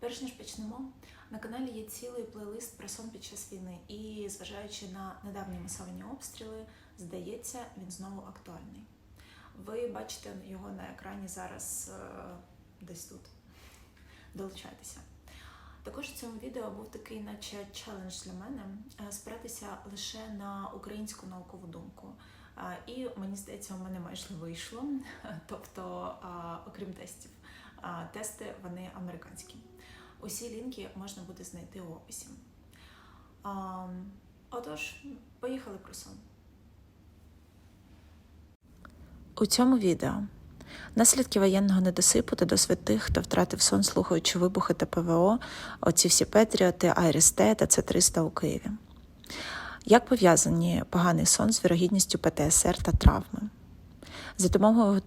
Перш ніж почнемо, на каналі є цілий плейлист про сон під час війни, і зважаючи на недавні масовані обстріли, здається, він знову актуальний. Ви бачите його на екрані зараз е, десь тут. Долучайтеся. Також в цьому відео був такий, наче челендж для мене е, спиратися лише на українську наукову думку. Е, І мені здається, у мене майже вийшло. Тобто, окрім тестів, тести вони американські. Усі лінки можна буде знайти у описі. А, Отож, поїхали про сон. У цьому відео наслідки воєнного недосипу та досвід тих, хто втратив сон, слухаючи вибухи та ПВО, оці всі Петріоти, Айріс-Т та С-300 у Києві. Як пов'язані поганий сон з вірогідністю ПТСР та травми? За допомогою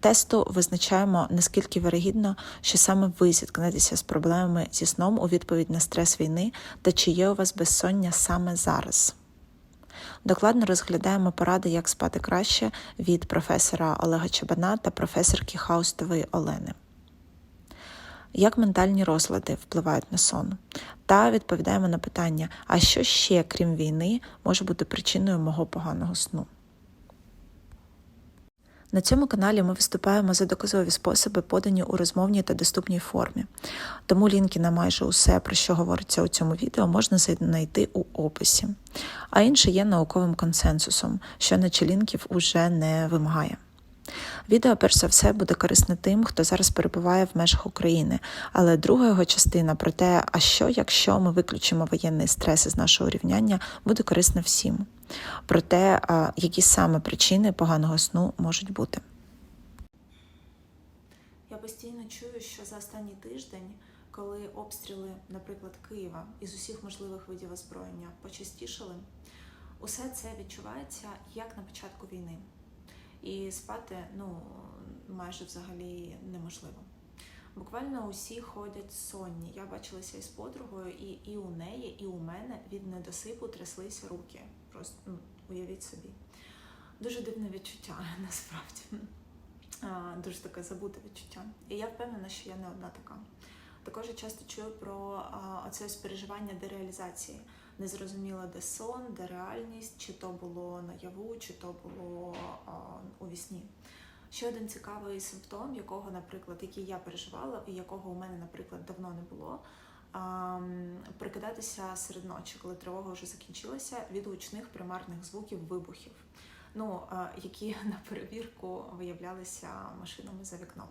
тесту визначаємо, наскільки вирогідно, що саме ви зіткнетеся з проблемами зі сном у відповідь на стрес війни та чи є у вас безсоння саме зараз. Докладно розглядаємо поради, як спати краще від професора Олега Чабана та професорки Хаустової Олени. Як ментальні розлади впливають на сон? Та відповідаємо на питання: а що ще, крім війни, може бути причиною мого поганого сну? На цьому каналі ми виступаємо за доказові способи, подані у розмовній та доступній формі. Тому лінки на майже усе, про що говориться у цьому відео, можна знайти у описі. А інше є науковим консенсусом, що наче лінків уже не вимагає. Відео, перш за все, буде корисне тим, хто зараз перебуває в межах України, але друга його частина про те, а що, якщо ми виключимо воєнний стрес із нашого рівняння, буде корисна всім. Про те, які саме причини поганого сну можуть бути. Я постійно чую, що за останній тиждень, коли обстріли, наприклад, Києва із усіх можливих видів озброєння почастішали, усе це відчувається як на початку війни. І спати ну, майже взагалі неможливо. Буквально усі ходять сонні. Я бачилася із подругою, і, і у неї, і у мене від недосипу тряслися руки. Просто ну, уявіть собі. Дуже дивне відчуття, насправді. А, дуже таке забуте відчуття. І я впевнена, що я не одна така. Також я часто чую про а, оце переживання дереалізації. Незрозуміло, де сон, де реальність, чи то було наяву, чи то було а, у вісні. Ще один цікавий симптом, якого, наприклад, який я переживала, і якого у мене, наприклад, давно не було. Прикидатися серед ночі, коли тривога вже закінчилася, від гучних примарних звуків вибухів, ну а, які на перевірку виявлялися машинами за вікном.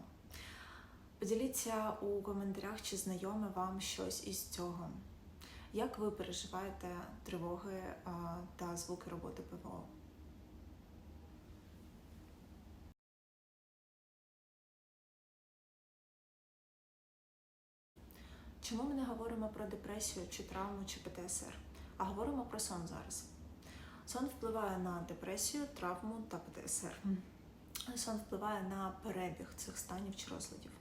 Поділіться у коментарях, чи знайоме вам щось із цього. Як ви переживаєте тривоги а, та звуки роботи ПВО? Чому ми не говоримо про депресію чи травму чи ПТСР, а говоримо про сон зараз? Сон впливає на депресію, травму та ПТСР. Сон впливає на перебіг цих станів чи розладів.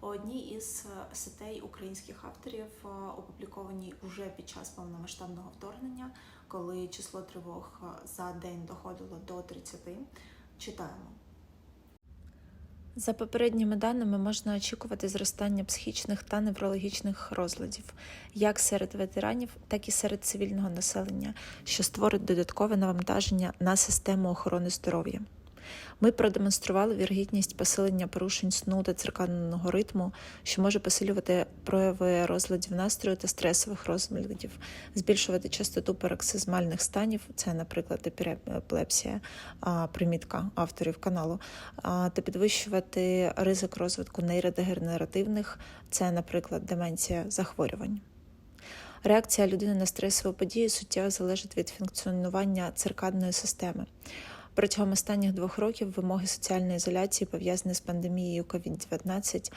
У одній із е, статей українських авторів, е, опублікованій уже під час повномасштабного вторгнення, коли число тривог е, за день доходило до 30, читаємо. За попередніми даними можна очікувати зростання психічних та неврологічних розладів як серед ветеранів, так і серед цивільного населення, що створить додаткове навантаження на систему охорони здоров'я. Ми продемонстрували вірогідність посилення порушень сну та циркадного ритму, що може посилювати прояви розладів настрою та стресових розладів, збільшувати частоту пароксизмальних станів, це, наприклад, епілепсія, примітка авторів каналу, та підвищувати ризик розвитку нейродегенеративних, це, наприклад, деменція захворювань. Реакція людини на стресову подію суттєво залежить від функціонування циркадної системи. Протягом останніх двох років вимоги соціальної ізоляції, пов'язані з пандемією COVID-19,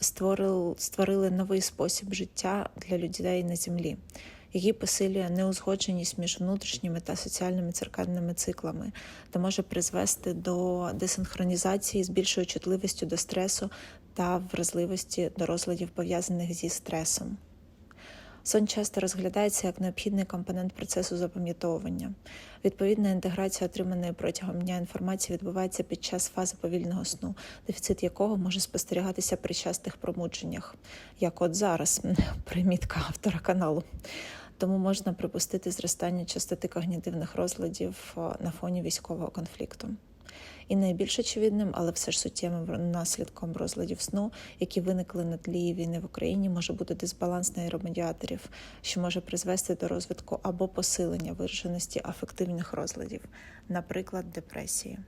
створили, створили новий спосіб життя для людей на землі, який посилює неузгодженість між внутрішніми та соціальними циркадними циклами та може призвести до десинхронізації з більшою чутливістю до стресу та вразливості до розладів пов'язаних зі стресом. Сон часто розглядається як необхідний компонент процесу запам'ятовування. Відповідна інтеграція отриманої протягом дня інформації відбувається під час фази повільного сну, дефіцит якого може спостерігатися при частих промудженнях, як от зараз, примітка автора каналу. Тому можна припустити зростання частоти когнітивних розладів на фоні військового конфлікту. І найбільш очевидним, але все ж суттєвим наслідком розладів сну, які виникли на тлі війни в Україні, може бути дисбаланс нейромедіаторів, що може призвести до розвитку або посилення вираженості афективних розладів, наприклад, депресії.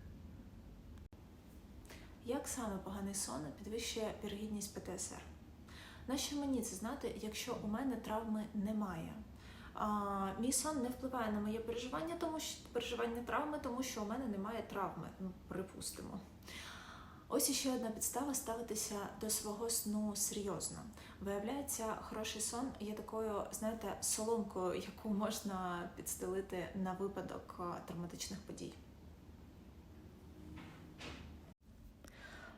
Як саме поганий сон підвищує вірогідність ПТСР? Нащо мені це знати, якщо у мене травми немає? Мій сон не впливає на моє переживання, тому що переживання травми, тому що у мене немає травми. Ну, припустимо. Ось іще одна підстава ставитися до свого сну серйозно. Виявляється, хороший сон є такою, знаєте, соломкою, яку можна підстелити на випадок травматичних подій.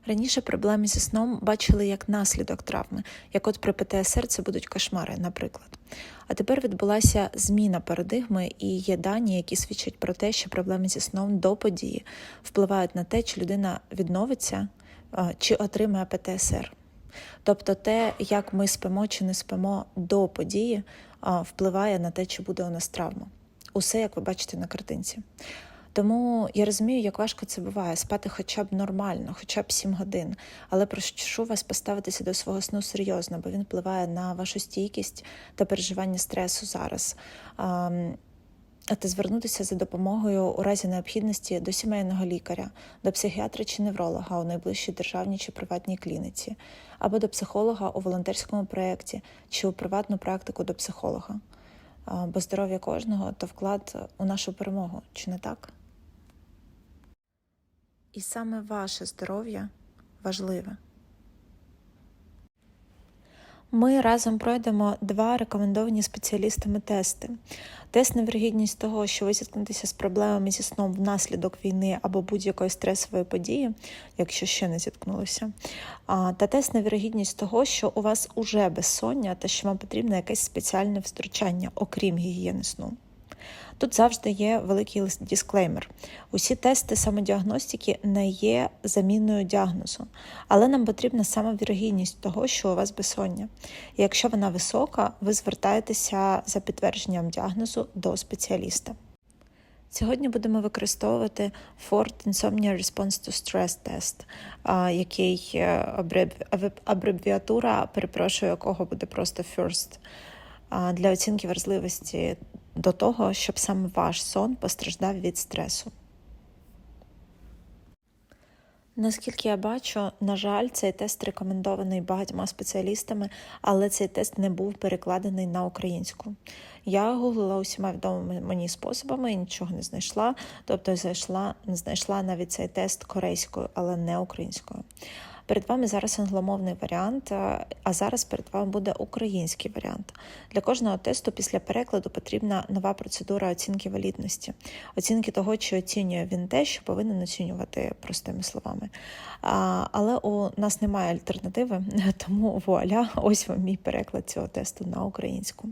Раніше проблеми зі сном бачили як наслідок травми, як от при ПТСР це будуть кошмари, наприклад. А тепер відбулася зміна парадигми і є дані, які свідчать про те, що проблеми зі сном до події впливають на те, чи людина відновиться чи отримає ПТСР. Тобто те, як ми спимо чи не спимо до події, впливає на те, чи буде у нас травма. Усе, як ви бачите на картинці. Тому я розумію, як важко це буває спати хоча б нормально, хоча б 7 годин. Але прошу вас поставитися до свого сну серйозно, бо він впливає на вашу стійкість та переживання стресу зараз. Та звернутися за допомогою у разі необхідності до сімейного лікаря, до психіатра чи невролога у найближчій державній чи приватній клініці, або до психолога у волонтерському проєкті чи у приватну практику до психолога. Бо здоров'я кожного то вклад у нашу перемогу, чи не так? І саме ваше здоров'я важливе. Ми разом пройдемо два рекомендовані спеціалістами тести. Тест на вірогідність того, що ви зіткнетеся з проблемами зі сном внаслідок війни або будь-якої стресової події, якщо ще не зіткнулися. Та тест на вірогідність того, що у вас уже безсоння та що вам потрібно якесь спеціальне втручання, окрім гігієни сну. Тут завжди є великий дисклеймер. Усі тести самодіагностики не є заміною діагнозу, але нам потрібна саме вірогідність того, що у вас безсоння. Якщо вона висока, ви звертаєтеся за підтвердженням діагнозу до спеціаліста. Сьогодні будемо використовувати Ford Insomnia Response to Stress Test, який е, абревіатура, перепрошую, якого буде просто FIRST, для оцінки вразливості до того, щоб саме ваш сон постраждав від стресу. Наскільки я бачу, на жаль, цей тест рекомендований багатьма спеціалістами, але цей тест не був перекладений на українську. Я гуглила усіма відомими мені способами і нічого не знайшла, тобто знайшла, знайшла навіть цей тест корейською, але не українською. Перед вами зараз англомовний варіант, е, а зараз перед вами буде український варіант. Для кожного тесту після перекладу потрібна нова процедура оцінки валідності, оцінки того, чи оцінює він те, що повинен оцінювати простими словами. Але у нас немає альтернативи, тому вуаля, ось вам мій переклад цього тесту на українську.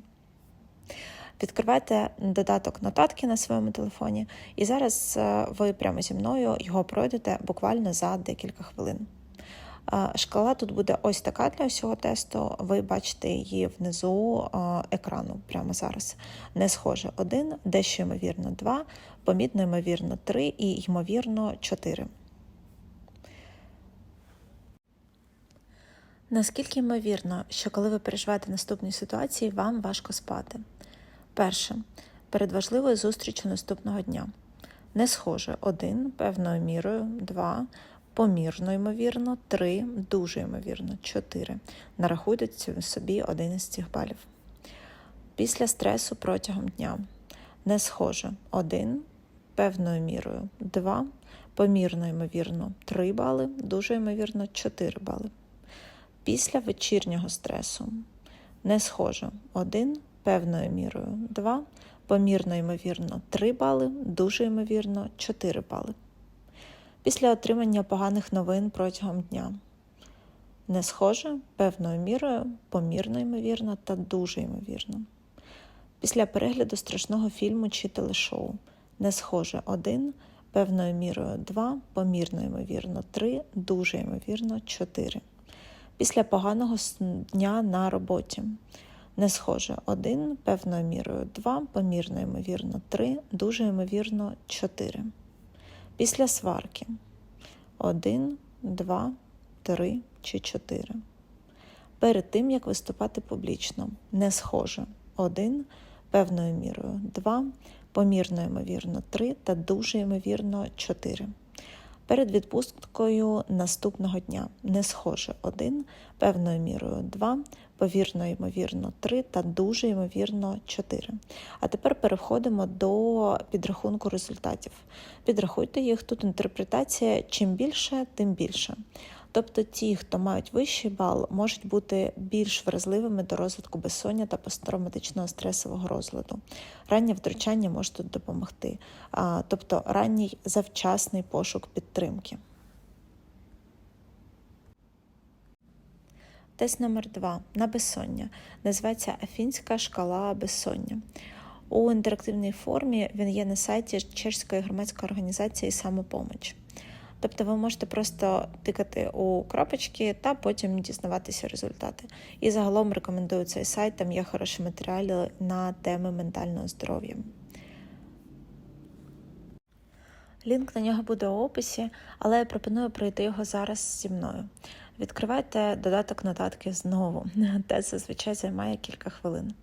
Відкривайте додаток нотатки на своєму телефоні, і зараз е, ви прямо зі мною його пройдете буквально за декілька хвилин. Шкала тут буде ось така для всього тесту. Ви бачите її внизу екрану прямо зараз. Не схоже один, дещо ймовірно, два, помітно, ймовірно, три і ймовірно, чотири. Наскільки ймовірно, що коли ви переживаєте наступні ситуації, вам важко спати? Перше. Перед важливою зустрічю наступного дня. Не схоже один, певною мірою, два помірно, ймовірно, 3, дуже ймовірно, 4. Нарахуйте собі один із цих балів. Після стресу протягом дня не схоже 1, певною мірою 2, помірно, ймовірно, 3 бали, дуже ймовірно, 4 бали. Після вечірнього стресу не схоже 1, певною мірою 2, помірно, ймовірно, 3 бали, дуже ймовірно, 4 бали після отримання поганих новин протягом дня. Не схоже, певною мірою, помірно ймовірно та дуже ймовірно. Після перегляду страшного фільму чи телешоу не схоже 1, певною мірою 2, помірно ймовірно 3, дуже ймовірно 4. Після поганого дня на роботі не схоже 1, певною мірою 2, помірно ймовірно 3, дуже ймовірно 4. Після сварки. 1, 2, 3 чи 4. Перед тим, як виступати публічно, не схоже. 1, певною мірою. Два, помірно ймовірно. Три та дуже ймовірно. 4. Перед відпусткою наступного дня не схоже 1, певною мірою 2, повірно ймовірно 3 та дуже ймовірно 4. А тепер переходимо до підрахунку результатів. Підрахуйте їх, тут інтерпретація чим більше, тим більше. Тобто ті, хто мають вищий бал, можуть бути більш вразливими до розвитку безсоння та посттравматичного стресового розладу. Раннє втручання може тут допомогти, тобто ранній завчасний пошук підтримки. Тест номер 2 на безсоння називається Афінська шкала безсоння. У інтерактивній формі він є на сайті Чеської громадської організації Самопоміч. Тобто ви можете просто тикати у крапочки та потім дізнаватися результати. І загалом рекомендую цей сайт, там є хороші матеріали на теми ментального здоров'я. Лінк на нього буде у описі, але я пропоную пройти його зараз зі мною. Відкривайте додаток нотатки знову. Тест зазвичай займає кілька хвилин.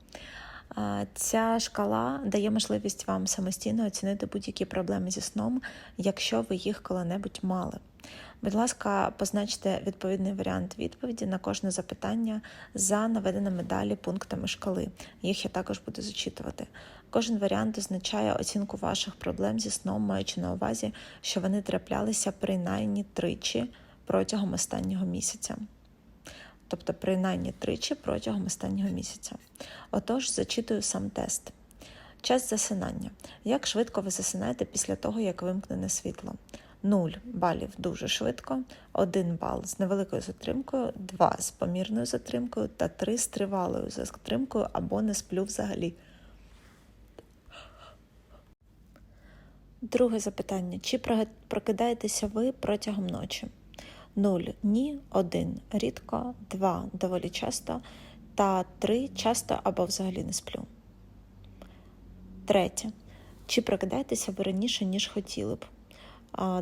Ця шкала дає можливість вам самостійно оцінити будь-які проблеми зі сном, якщо ви їх коли-небудь мали. Будь ласка, позначте відповідний варіант відповіді на кожне запитання за наведеними далі пунктами шкали. Їх я також буду зачитувати. Кожен варіант означає оцінку ваших проблем зі сном, маючи на увазі, що вони траплялися принаймні тричі протягом останнього місяця. Тобто принаймні тричі протягом останнього місяця. Отож, зачитую сам тест. Час засинання. Як швидко ви засинаєте після того, як вимкнене світло? 0 балів дуже швидко, 1 бал з невеликою затримкою, 2 з помірною затримкою та 3 з тривалою затримкою або не сплю взагалі. Друге запитання. Чи прокидаєтеся ви протягом ночі? 0 ні, 1 рідко, 2 доволі часто та 3 часто або взагалі не сплю. Третє. Чи прокидаєтеся ви раніше, ніж хотіли б?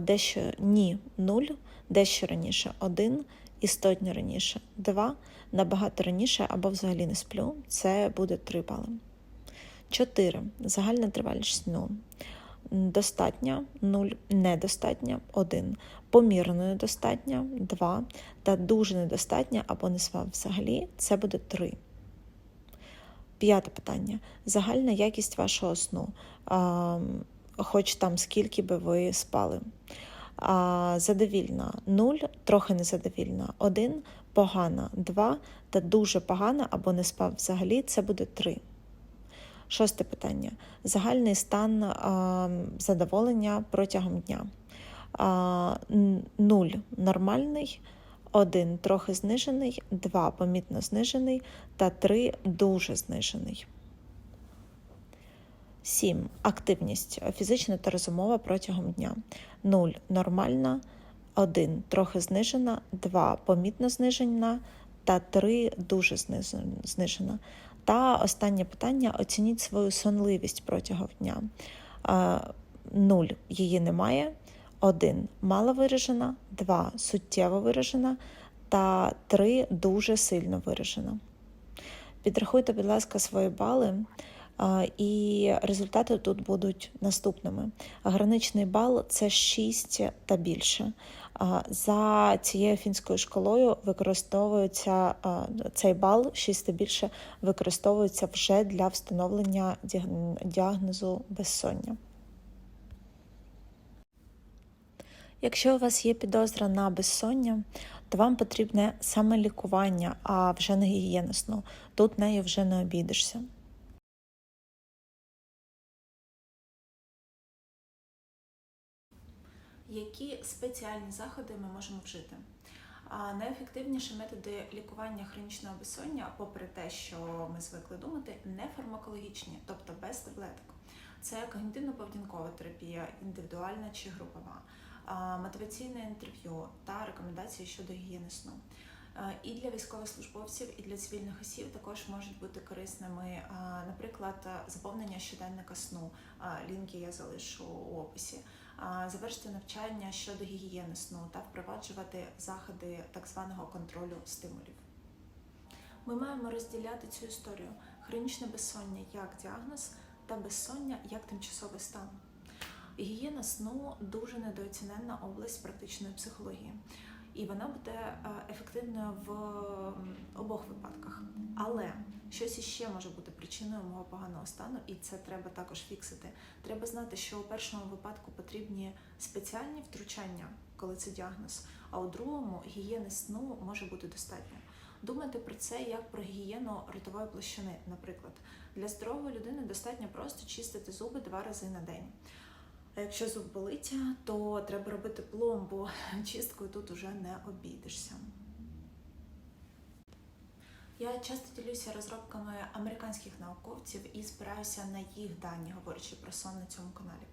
Дещо ні 0, дещо раніше 1, істотно раніше 2, набагато раніше або взагалі не сплю. Це буде 3 бали. 4. Загальна тривалість сну. Достатня 0, недостатня 1, помірно недостатня 2 та дуже недостатня або не взагалі це буде 3. П'яте питання. Загальна якість вашого сну. А, хоч там скільки би ви спали. А, задовільна 0, трохи незадовільна 1, погана 2 та дуже погана або не спав взагалі це буде 3. Шосте питання. Загальний стан а, задоволення протягом дня. А, н- нуль нормальний, один трохи знижений, два помітно знижений та три дуже знижений. 7. Активність фізична та розумова протягом дня. 0 нормальна, 1 трохи знижена, 2 помітно знижена та 3 дуже знижена. Та останнє питання: оцініть свою сонливість протягом дня. 0 її немає, 1 мало виражена, 2 суттєво виражена та 3 дуже сильно виражена. Підрахуйте, будь ласка, свої бали. І результати тут будуть наступними. Граничний бал це 6 та більше. За цією фінською школою використовується цей бал 6 та більше використовується вже для встановлення діагнозу безсоння. Якщо у вас є підозра на безсоння, то вам потрібне саме лікування, а вже не гігієна. Тут нею вже не обійдешся. Які спеціальні заходи ми можемо вжити? А найефективніші методи лікування хронічного безсоння, попри те, що ми звикли думати, не фармакологічні, тобто без таблеток. Це когнітивно-поведінкова терапія, індивідуальна чи групова, мотиваційне інтерв'ю та рекомендації щодо гігієни сну. І для військовослужбовців, і для цивільних осіб також можуть бути корисними, наприклад, заповнення щоденника сну. Лінки я залишу у описі. Завершити навчання щодо гігієни сну та впроваджувати заходи так званого контролю стимулів. Ми маємо розділяти цю історію: хронічне безсоння як діагноз та безсоння як тимчасовий стан. Гігієна сну дуже недооціненна область практичної психології, і вона буде е, ефективною в обох випадках. Але щось іще може бути причиною мого поганого стану, і це треба також фіксити. Треба знати, що у першому випадку потрібні спеціальні втручання, коли це діагноз, а у другому гігієни сну може бути достатньо. Думайте про це як про гігієну ротової площини, наприклад. Для здорової людини достатньо просто чистити зуби два рази на день. А якщо зуб болить, то треба робити пломбу. Чисткою тут уже не обійдешся. Я часто ділюся розробками американських науковців і спираюся на їх дані, говорячи про сон на цьому каналі.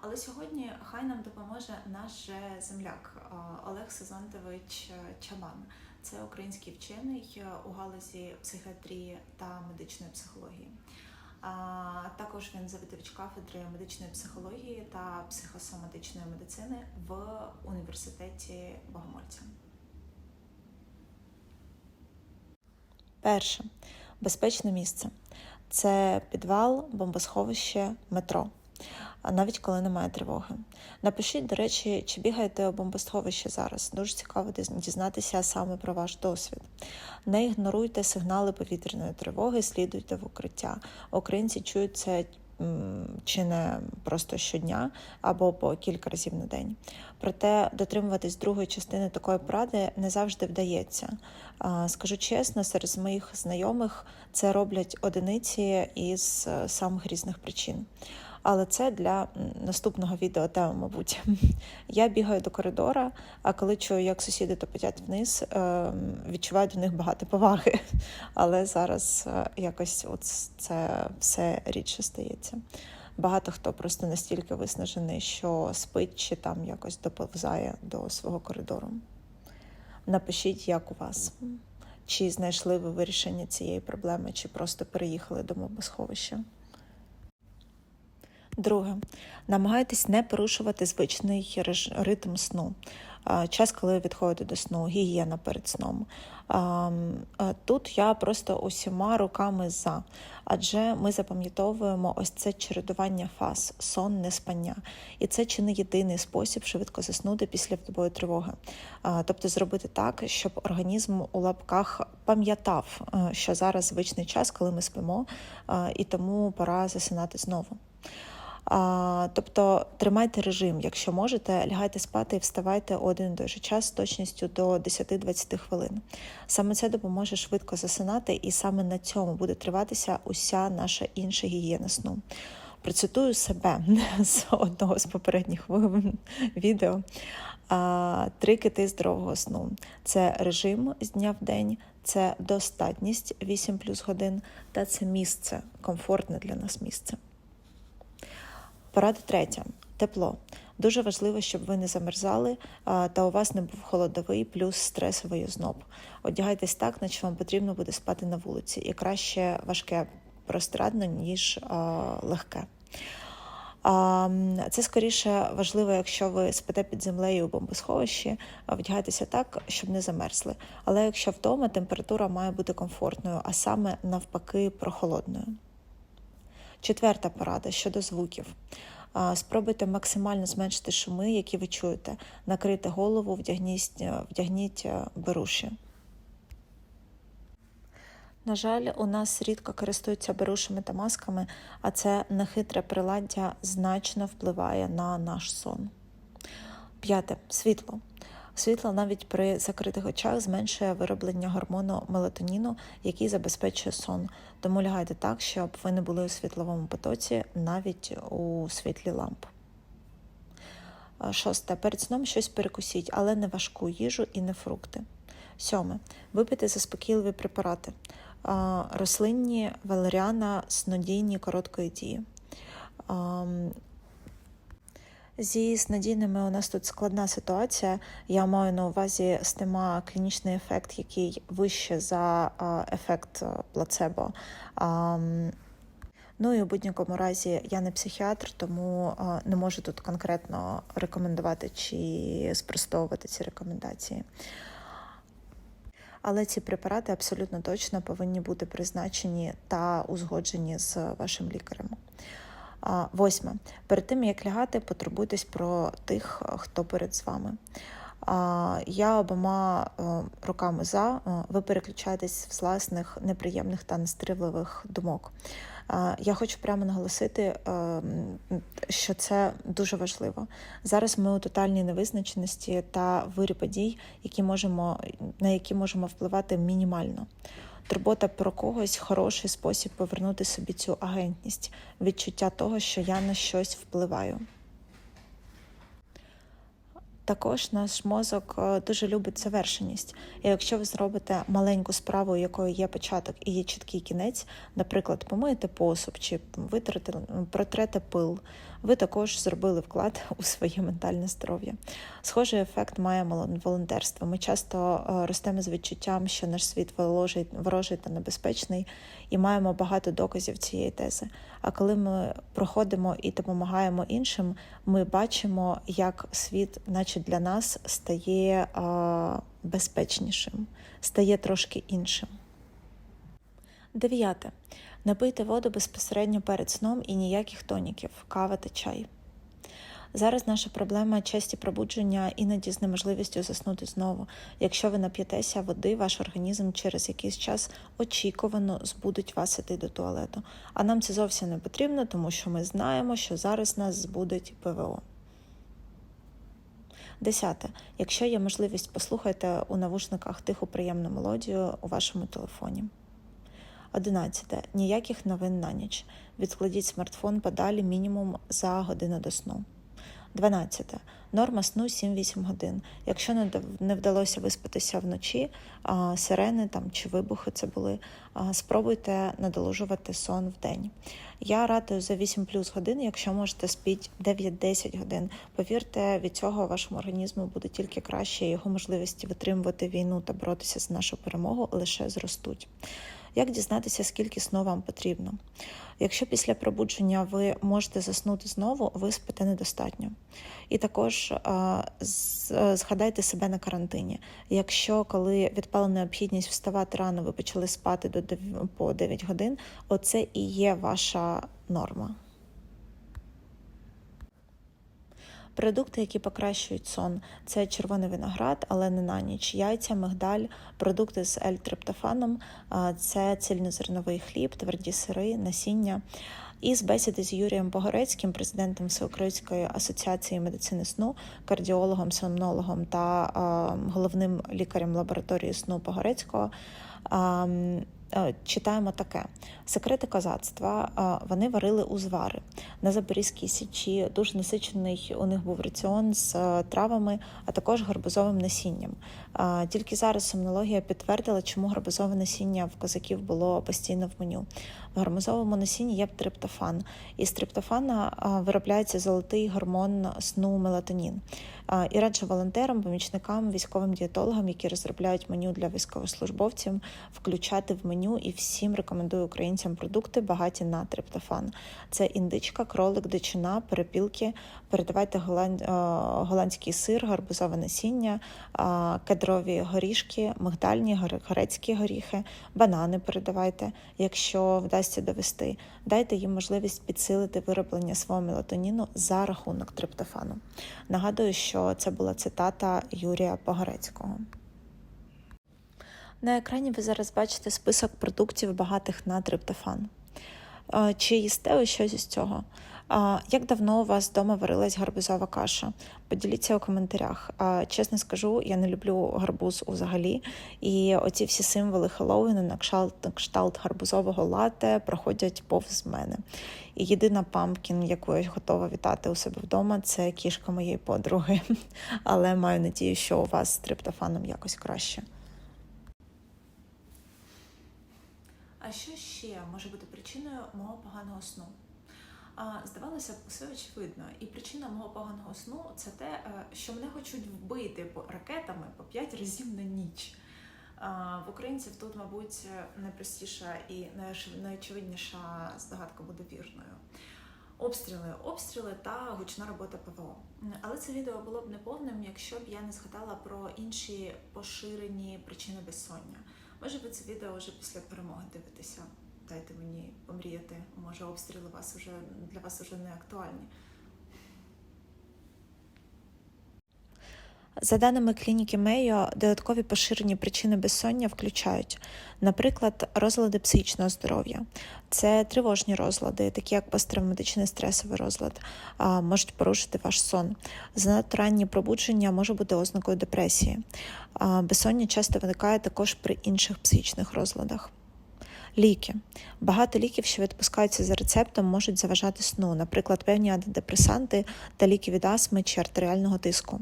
Але сьогодні хай нам допоможе наш земляк Олег Сезантович Чабан. Це український вчений е, у галузі психіатрії та медичної психології. Також він завідувач кафедри медичної психології та психосоматичної медицини в університеті Богомольця. Перше безпечне місце це підвал, бомбосховище, метро. Навіть коли немає тривоги. Напишіть, до речі, чи бігаєте у бомбосховище зараз. Дуже цікаво дізнатися саме про ваш досвід. Не ігноруйте сигнали повітряної тривоги, слідуйте в укриття. Українці чують це чи не просто щодня або по кілька разів на день. Проте дотримуватись другої частини такої поради не завжди вдається. Скажу чесно, серед моїх знайомих це роблять одиниці із е, самих різних причин. Але це для наступного відео тема, мабуть. Я бігаю до коридора, а коли чую, як сусіди топотять вниз, ем, відчуваю до них багато поваги. Але зараз е, якось от це все рідше стається. Багато хто просто настільки виснажений, що спить чи там якось доповзає до свого коридору. Напишіть, як у вас. Чи знайшли ви вирішення цієї проблеми, чи просто переїхали до бомбосховища. Друге, намагайтесь не порушувати звичний ритм сну. Час, коли ви відходите до сну, гігієна перед сном. Тут я просто усіма руками за, адже ми запам'ятовуємо ось це чередування фаз, сон, неспання. І це чи не єдиний спосіб швидко заснути після вдобої тривоги. Тобто зробити так, щоб організм у лапках пам'ятав, е, що зараз звичний час, коли ми спимо, і тому пора засинати знову. Тобто тримайте режим, якщо можете, лягайте спати і вставайте один і час з точністю до 10-20 хвилин. Саме це допоможе швидко засинати, і саме на цьому буде триватися уся наша інша гігієна сну. Процитую себе з одного з попередніх відео. Три кити здорового сну: це режим з дня в день, це достатність 8 плюс годин, та це місце, комфортне для нас місце. Порада третя тепло. Дуже важливо, щоб ви не замерзали та у вас не був холодовий плюс стресовий озноб. Одягайтесь так, наче вам потрібно буде спати на вулиці, і краще важке простирадно, ніж легке. Це скоріше важливо, якщо ви спите під землею у бомбосховищі, вдягайтеся так, щоб не замерзли. Але якщо вдома температура має бути комфортною, а саме навпаки прохолодною. Четверта порада щодо звуків. Спробуйте максимально зменшити шуми, які ви чуєте. Накрийте голову, вдягніть, е, вдягніть е, беруші. На жаль, у нас рідко користуються берушами та масками, а це нехитре приладдя значно впливає на наш сон. П'яте світло. Світло навіть при закритих очах зменшує вироблення гормону мелатоніну, який забезпечує сон. Тому лягайте так, щоб ви не були у світловому потоці навіть у світлі ламп. Е, Шосте. Перед сном щось перекусіть, але не важку їжу і не фрукти. Сьоме. Випийте заспокійливі препарати. Рослинні, валеріана, снодійні короткої дії. Зі снодійними у нас тут складна ситуація. Я маю на увазі стима клінічний ефект, який вище за ефект плацебо. Ну і у будь-якому разі я не психіатр, тому не можу тут конкретно рекомендувати чи спростовувати ці рекомендації. Але ці препарати абсолютно точно повинні бути призначені та узгоджені з вашим лікарем. Восьме. Перед тим як лягати, потурбуйтесь про тих, хто перед з вами. Я обома е, руками за. Е, Ви переключаєтесь з власних неприємних та нестривливих думок. Я хочу прямо наголосити, е, що це дуже важливо. Зараз ми у тотальній невизначеності та вирі подій, які можемо, на які можемо впливати мінімально. Турбота про когось хороший спосіб повернути собі цю агентність, відчуття того, що я на щось впливаю. Також наш мозок е, дуже любить завершеність. І якщо ви зробите маленьку справу, у якої є початок і є чіткий кінець, наприклад, помиєте посуд чи витрите, протрете пил, ви також зробили вклад у своє ментальне здоров'я. Схожий ефект має волонтерство. Ми часто е, ростемо з відчуттям, що наш світ ворожий, та небезпечний, і маємо багато доказів цієї тези. А коли ми проходимо і допомагаємо іншим, ми бачимо, як світ, наче для нас, стає безпечнішим, стає трошки іншим. Дев'яте. Напийте воду безпосередньо перед сном і ніяких тоніків, кава та чай. Зараз наша проблема часті пробудження іноді з неможливістю заснути знову. Якщо ви нап'єтеся води, ваш організм через якийсь час очікувано збудить вас іти до туалету. А нам це зовсім не потрібно, тому що ми знаємо, що зараз нас збудить ПВО. Десяте. Якщо є можливість, послухайте у навушниках тиху приємну мелодію у вашому телефоні. Одинадцяте. Ніяких новин на ніч. Відкладіть смартфон подалі мінімум за годину до сну. 12. Норма сну 7-8 годин. Якщо не вдалося виспатися вночі, сирени там чи вибухи це були, спробуйте надолужувати сон в день. Я радую за 8 плюс годин, якщо можете спіть 9-10 годин. Повірте, від цього вашому організму буде тільки краще, його можливості витримувати війну та боротися за нашу перемогу лише зростуть. Як дізнатися, скільки сну вам потрібно? Якщо після пробудження ви можете заснути знову, ви спите недостатньо. І також з- е, згадайте себе на карантині. Якщо коли відпала необхідність вставати рано, ви почали спати до по 9 годин, оце і є ваша норма. Продукти, які покращують сон, це червоний виноград, але не на ніч, яйця, мигдаль, продукти з L-триптофаном, це цільнозерновий хліб, тверді сири, насіння. І з бесіди з Юрієм Погорецьким, президентом Всеукраїнської асоціації медицини сну, кардіологом, сомнологом та головним лікарем лабораторії сну Погорецького. Е, Читаємо таке: секрети козацтва. Вони варили узвари на Запорізькій січі. Дуже насичений у них був раціон з е, травами, а також гарбузовим насінням. Тільки зараз сомнологія підтвердила, чому гарбузове насіння в козаків було постійно в меню. В гарбузовому насінні є триптофан. Із триптофана виробляється золотий гормон сну мелатонін. І раджу волонтерам, помічникам, військовим дієтологам, які розробляють меню для військовослужбовців, включати в меню і всім рекомендую українцям продукти багаті на триптофан. Це індичка, кролик, дичина, перепілки. Передавайте голланд... голландський сир, гарбузове насіння, кедрові горішки, мигдальні, гор- грецькі горіхи, банани передавайте, якщо вдасться довести. Дайте їм можливість підсилити вироблення свого мелатоніну за рахунок триптофану. Нагадую, що це була цитата Юрія Погорецького. На екрані ви зараз бачите список продуктів, багатих на триптофан. Е, Чи їсте ви щось із цього? Як давно у вас вдома варилась гарбузова каша? Поділіться у коментарях. Чесно скажу, я не люблю гарбуз взагалі. І оці всі символи Хеллоуіну на кшталт, гарбузового лате проходять повз мене. І єдина пампкін, яку я готова вітати у себе вдома, це кішка моєї подруги. Але маю надію, що у вас з триптофаном якось краще. А що ще може бути причиною мого поганого сну? Здавалося б, усе очевидно. І причина мого поганого сну це те, е, що мене хочуть вбити ракетами по 5 разів на ніч. В українців тут, мабуть, найпростіша і найоч- найочевидніша здогадка буде вірною. Обстріли, обстріли та гучна робота ПВО. Але це відео було б неповним, якщо б я не згадала про інші поширені причини безсоння. Може ви це відео вже після перемоги дивитеся. Дайте мені помріяти. Може, обстріли вас уже для вас вже не актуальні. За даними клініки Мейо, додаткові поширені причини безсоння включають, наприклад, розлади психічного здоров'я. Це тривожні розлади, такі як посттравматичний стресовий розлад, можуть порушити ваш сон. Занадто ранні пробудження може бути ознакою депресії. Безсоння часто виникає також при інших психічних розладах. Ліки. Багато ліків, що відпускаються за рецептом, можуть заважати сну, наприклад, певні антидепресанти та ліки від астми чи артеріального тиску.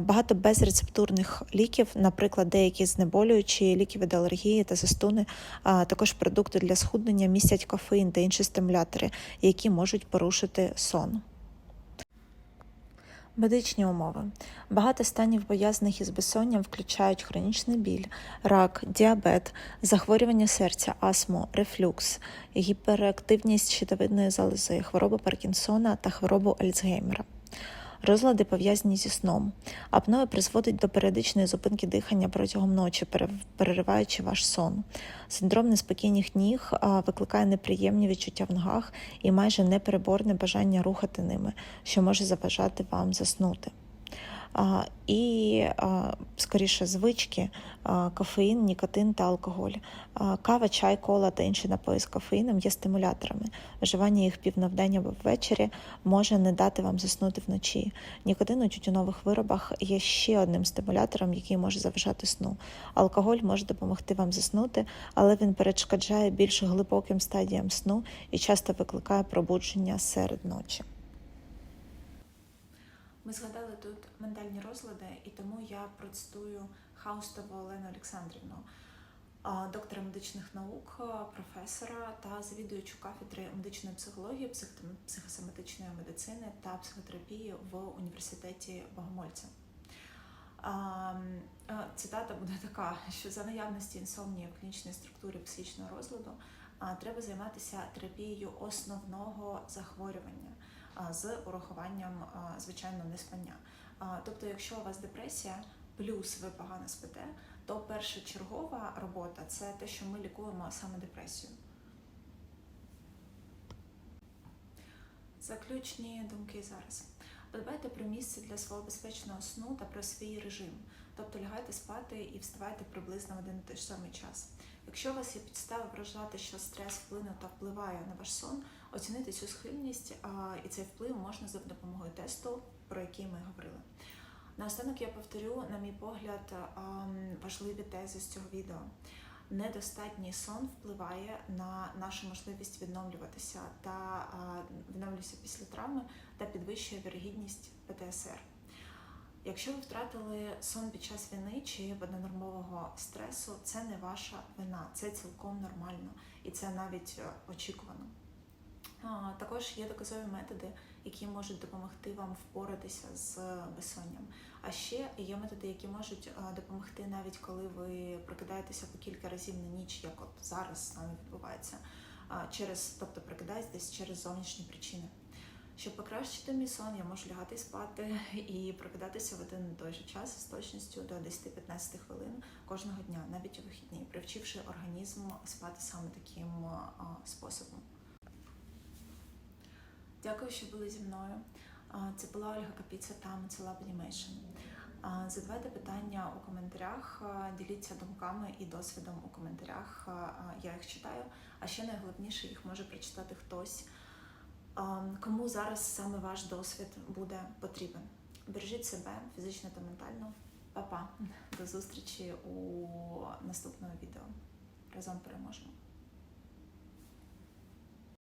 Багато безрецептурних ліків, наприклад, деякі знеболюючі ліки від алергії та застуни, а також продукти для схуднення містять кофеїн та інші стимулятори, які можуть порушити сон. Медичні умови. Багато станів пов'язаних із безсонням включають хронічний біль, рак, діабет, захворювання серця, астму, рефлюкс, гіперактивність щитовидної залози, хворобу Паркінсона та хворобу Альцгеймера. Розлади пов'язані зі сном. Апноя призводить до періодичної зупинки дихання протягом ночі, перериваючи ваш сон. Синдром неспокійних ніг викликає неприємні відчуття в ногах і майже непереборне бажання рухати ними, що може заважати вам заснути. І скоріше звички, кофеїн, нікотин та алкоголь. Кава, чай, кола та інші напої з кофеїном є стимуляторами. Вживання їх пів на вдень або ввечері може не дати вам заснути вночі. Нікотин у тютюнових виробах є ще одним стимулятором, який може заважати сну. Алкоголь може допомогти вам заснути, але він перешкоджає більш глибоким стадіям сну і часто викликає пробудження серед ночі. Ми згадали тут ментальні розлади, і тому я процитую Хаустову Олену Олександрівну, доктора медичних наук, професора та завідуючу кафедри медичної психології, психосоматичної медицини та психотерапії в університеті Богомольця. Цитата буде така, що за наявності інсомнії в клінічній структурі психічного розладу треба займатися терапією основного захворювання з урахуванням, звичайно, неспання. Тобто, якщо у вас депресія, плюс ви погано спите, то першочергова робота це те, що ми лікуємо саме депресію. Заключні думки зараз. Подбайте про місце для свого безпечного сну та про свій режим. Тобто лягайте спати і вставайте приблизно в один і той ж самий час. Якщо у вас є підстави вважати, що стрес вплине та впливає на ваш сон, оцінити цю схильність і цей вплив можна за допомогою тесту, про який ми говорили. Наостанок я повторю, на мій погляд, важливі тези з цього відео. Недостатній сон впливає на нашу можливість відновлюватися та відновлюватися після травми та підвищує вірогідність ПТСР. Якщо ви втратили сон під час війни чи водонормового стресу, це не ваша вина, це цілком нормально і це навіть е, очікувано. Також є доказові методи, які можуть допомогти вам впоратися з безсонням. А ще є методи, які можуть допомогти навіть коли ви прокидаєтеся по кілька разів на ніч, як от зараз з нами відбувається, через, тобто прокидаєтесь через зовнішні причини. Щоб покращити мій сон, я можу лягати спати і прокидатися в один і той же час з точністю до 10-15 хвилин кожного дня, навіть у вихідні, привчивши організм спати саме таким способом. Дякую, що були зі мною. Це була Ольга Капіца та Мацелаб Animation. Задавайте питання у коментарях, діліться думками і досвідом у коментарях. Я їх читаю, а ще найголовніше їх може прочитати хтось, Кому зараз саме ваш досвід буде потрібен? Бережіть себе фізично та ментально. Па-па. До зустрічі у наступному відео. Разом переможемо.